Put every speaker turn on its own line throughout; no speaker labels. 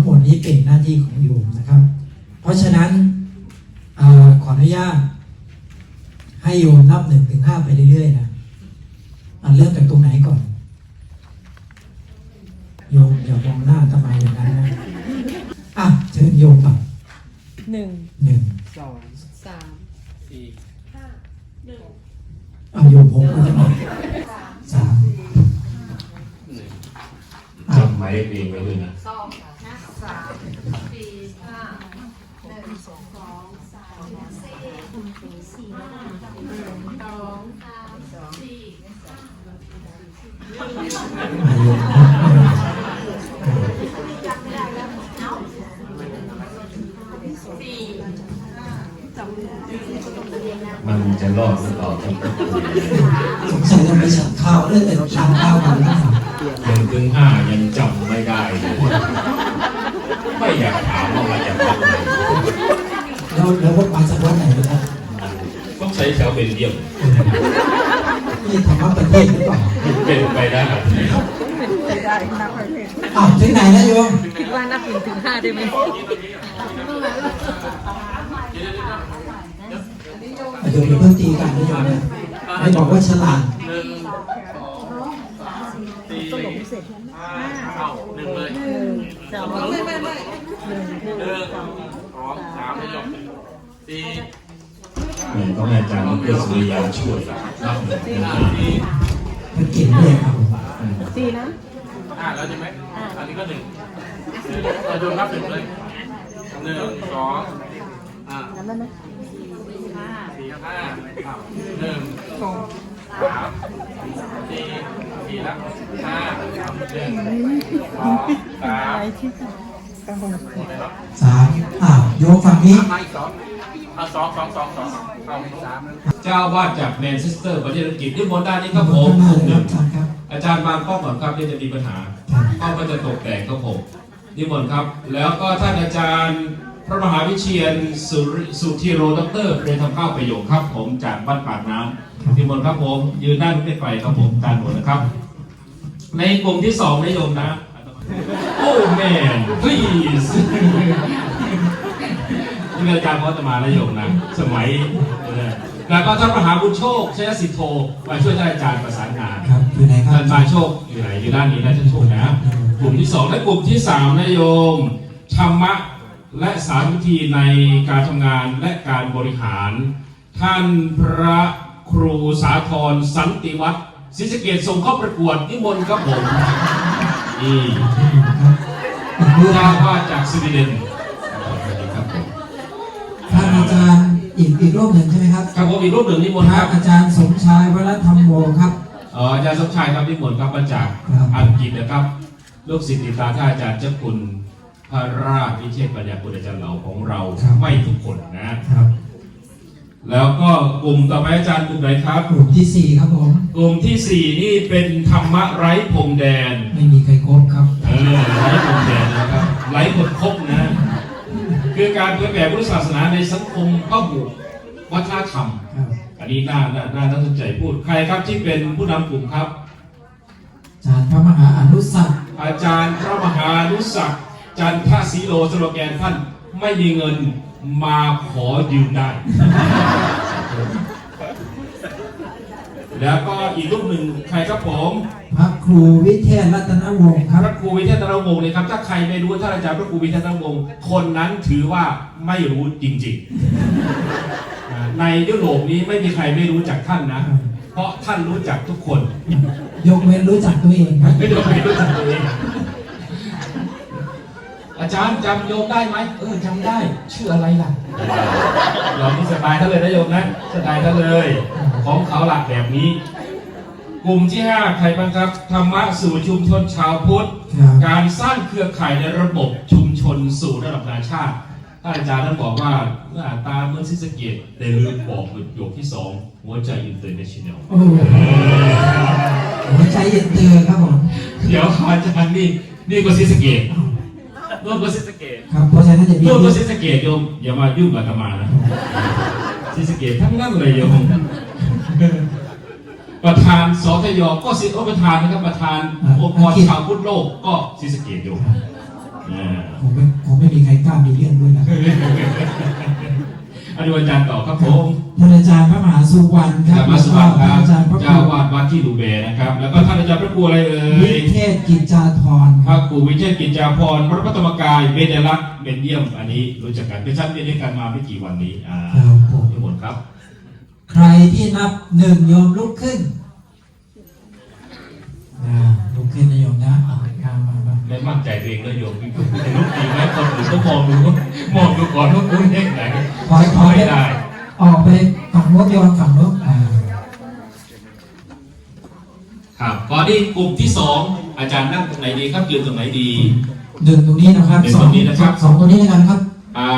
ทั้งหมดนี้เป็นหน้าที่ของโยมนะครับ เพราะฉะนั้นเออขออนุญาต ให้โยมนับหนึ่งถึงห้าไปเรื่อยๆนะอะเริ่มจากตรงไหนก่อน โยมอย่ามองหน้าทำไมอย่างนั้นนะอะเชิญโยมก่อน
หนึ่ง
หนึ่ง
สอง
สาม
สี่
เอาโยมผมก็จะบอกสาม
หนึ่ง
อะ
จำหมายเลขเองไว้ด้วยนะ
สองนะ สามสี่ห้าหนึ่งสองสามสี่สี่ห้าหนึ่งสองสามสี่
มั
นจะรอดหรือเปล่าที่
สงสัยต้องไปฉันข้าวเรื่องแต่เราทานข้าวกันแล้วค่ะ
หนึ่งถึงห้ายังจำไม่ได้เลย ไม่อยากถามว่ามาจากไหน
แล้วแล้วว่ามาจากวัดไหนนะครับ
ต้องใช้แถวเบลเยียม
นี่ธรรมะประเทศหรือเปล่า
เป็นไปได้
ไม่ได้นับประเภท
อ้าวถึงไหนนะโยม
คิดว่านับหนึ่งถึงห้าได้ไหม
อะโยมอย่าเพิ่งตีกันนะโยมนะไม่บอกว่าฉลาด
หนึ่งสองสามสี่ห้าเข้าหนึ่งเลย
หนึ่งสองไม่ไม่ไม่ หนึ่ง
สองสามไม่ยอมสี่
แม่ต้องให้อาจารย์เพื่อสุริยาช่วยนับหนึ่งถึง
ห้า
ห้า
สี่
มันเก่งเลยครับ
สี่นะ
ห้าแล้วใช่ไหมอันนี้ก็หนึ่งเราโยนนับหนึ่งเลยหนึ่งสองอ่า
จำได้ไหม
สี่ห้าเข้าหนึ่ง
สอง
สามสี่สี่แล้วห้าหนึ่งสองสาม
อะไรที่กระหง
หมดเลยเนาะ
สามอ้าวโยมฝั่งนี้
มาอีกสองเอาสองสองสองสองเอาสาม
เจ้าวาดจากแมนเชสเตอร์ประเทศอังกฤษนิมนต์ด้านนี้ครับผม
มา
ห
เลยครั
นึ่
บ
ง
ท่านครับ
อาจารย์บางข้อก่อนครับที่จะมีปัญหา
ครับ
ข้อก็จะตกแต่งครับผมนิมนต์ครับ แล้วก็ท่านอาจารย์พระมหาวิเชียนสุริสุธีโรดอกเตอร์เรียนทำข้าวประโยคครับ ผมจากบ้านปากน้ำนิมนต์ครับผมยืนด้านไม่ไกลครับผมด้านบนนะครับ ในกลุ่มที่สองนะโยมนะ โอ้แมน please นี่เป็นอาจารย์พอตมานะโยมนะ สมัยเออแล้วก็ท่านมหาบุญโชคชัยสิทโธมาช่วยท่านอาจารย์ประสานงาน
ครับอยู่ไหนครับ
ท่านมาโชคอยู่ไหนอยู่ด้านนี้นะท่านโชคนะกลุ่มที่สองและกลุ่มที่สามนะโยมธรรมะและสารวิธีในการทำงานและการบริหาร ท่านพระครูสาธรสันติวัฒน์ศรีสะเกดส่งเข้าประกวดนิมนต์ครับผม นี่
อีกมือ
เจ้าว่าจากสวีเดนสวัสดีครับผม
ท่านอาจารย์อีกอีกรูปหนึ่งใช่ไหมครับ
ครับผมอีกรูปหนึ่งนิมน
พ
ต์ค
ระ
รับ
อาจารย์สมชายวรธรรมโมครับ
เอ่ออาจารย์สมชายครับนิมนต์ครับมาจาก
ครับ
อังกฤษนะครับลูกศิษย์ติดตามท่านอาจารย์เจ้าคุณพระราชวิเชษปัญญาคุณอาจารย์เหล่าของเราไม่ทุกคนนะ
ครับ
แล้วก็กลุ่มต่อไปอาจารย์กลุ่มไหนครับ
กลุ่มที่สี่ครับผม
กลุ่มที่สี่นี่เป็นธรรมะไร้พรมแดน
ไม่มีใครครบครับ
เออไร้พรมแดนนะครับไร้กฎคบนะ คือการเผยแผ่พุทธศาสนาในสังคมพหุวัฒนธรรม
ครับ
อันนี้น่าน่าน่าน่าสนใจพูดใครครับที่เป็นผู้นำกลุ่มครับ
อาจารย์พระมหาอนุสักดิ์
อาจารย์พระมหานุศักดิ์จันทศรีโลสโลแกนท่านไม่มีเงินมาขอยืมได้ แล้วก็อีกรูปหนึ่งใครครับผม
พระครูวิเทศรัตนวงศ์ค
พ
รับ
ระครูวิเทศนรวงศ์เลยครับ ถ้าใครไม่รู้ท่านอาจารย์พระครูวิเทศนรวงศ์คนนั้นถือว่าไม่รู้จริงๆอ่าในยุโรปนี้ไม่มีใครไม่รู้จักท่านนะ เพราะท่านรู้จักทุกคน
ยกเว้นรู้จักตัวเองครับ
ไม่ต้องไม่รู้จักตัวเอง อาจารย์จำโยมได้ไหมเออจำได้ ชื่ออะไรล่ะเรานี่สบายท่านเลยนะโยมนะสบายท่านเลย ของเขาหลักแบบนี้ กลุ่มที่ห้าใครบ้างครับธรรมะสู่ชุมชนชาวพุทธ
ครับ
การสร้างเครือข่ายในระบบชุมชนสู่ระดับนานาชาติท่านอาจารย์ท่านบอกว่าหน้าตาเหมือนซิสะเกตแต่ลืมบอกประโยคที่สองหัวใจอินเตอร์เนชั่นแนล
โอ้โหหัวใจเย็นเตือครับผม
เดี๋ยวอาจารย์นี่นี่ก็ซิสะเกต นู่นก็ซิสะเกต
ครับเพราะฉะนั้นจะมี
นู่นก็ซิสะเกตโยมอย่ามายุ่งกับอาตมานะซิสะเกตทั้งนั้นเลยโยมประธานสทยก็ซิโอประธานนะครับประธานองค์กรชาวพุทธโลกก็ซิสะเกตโยมอ่า
ผมไม่ผมไม่มีใครกล้ามีเรื่องด้วยนะ
อนุอาจารย์ต่อครับผม
ท่านอาจารย์พระมหาสุวรรณค
ค
รั
รั
บบ
มาสวัสดิ์ค
ท่า
รั
น
บ
อาจารย์พระค
เจ้า
รู
วาดวัดที่ดูเบนะครับ แล้วก็ท่านอาจารย์พระครูอะไรเอ่
วิ
ย
เทศ กิจจาธร
พระครูวิเชษฐ์กิจจาพรพระพุทธมกายเบญจรักษ์เบญเยี่ยมอันนี้รู้จักกันเป็นชั้นเรียนด้วยกันมาไม่กี่วันนี้อ่า
ครับผม
ทั้งหมดครับ
ใครที่นับหนึ่งโยมลุกขึ้นอ่าลุกขึ้นนะโยมนะเอามามามา
ไม่มั่นใจตัวเองเลยโยมพี่ลูกดีไหมคนอื่นต้องมองดูมองดูก่อนว่าคุณเองไหน
ถอยถอย
ไม่ได้
ออกไปฝั่งโน้นโยนฝั่งโน้นอ่า
ครับก่อนที่กลุ่มที่สอง อาจารย์นั่งตรงไหนดีครับยืนตรงไหนดี
หนึ่งตรงนี้นะครับ
หนึ่ง
สอ
ตรงงนี้นะครับ
สองตรงนี้แล้วกันครับ
อ่า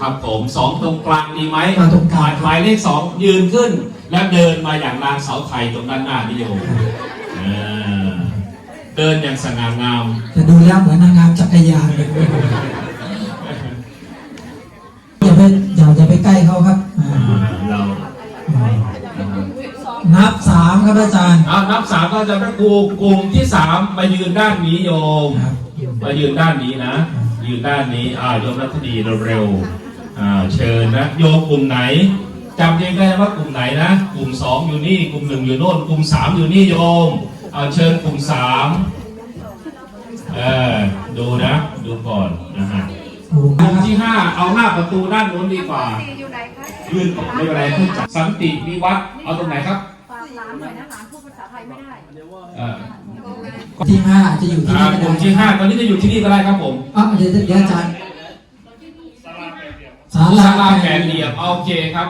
ครับผมสองตรงกลางดีไหม
มาตรงกลาง
หมายเลขสองยืนขึ้น แล้วเดินมาอย่างนางสาวไทยตรงด้านหน้านี่โยมอ่าเดินอย่างสง่างาม
จะดูแล้วเหมือนนางงามจักรยานเลย สามครับอาจารย์
เอานับสามก็จะพระครูกลุ่มที่สามมายืนด้านนี้โยม
ครับ
มายืนด้านนี้นะ ยืนด้านนี้อ่าโยมรัตดีเร็วๆอ่าเชิญนะโยมกลุ่มไหนจำเองได้ว่ากลุ่มไหนนะ กลุ่มสองอยู่นี่กลุ่มหนึ่งอยู่โน่นกลุ่มสามอยู่นี่โยมเอาเชิญกลุ่มสามเออดูนะ ดูก่อนนะฮะ
โอ้โห
กลุ่มที่ห้าเอาหน้าประตูด้านโน้นดีกว่า
อยู่ไหนคะ
ยืนไม่เป็นไรขึ้นจัดสันติวิวัฒน์เอาตรงไหนครับ
ฝากร้านหน่อยนะร้านพูดภาษาไทยไม่ได้
เออ
ที่ห้าจะอยู่ที่
อ่า
นี่
กลุ่มที่ห้าตอนนี้จะอยู่ที่นี่ก็ได้ครับผม
อ๋อเดี๋ยวเดี๋ยวอาจารย์ศา
ศา
ลา
ลา
แป
แป
ด
ด
เห
เห
ลี่
ลี่
ย
ย
ม
มโอเคครับ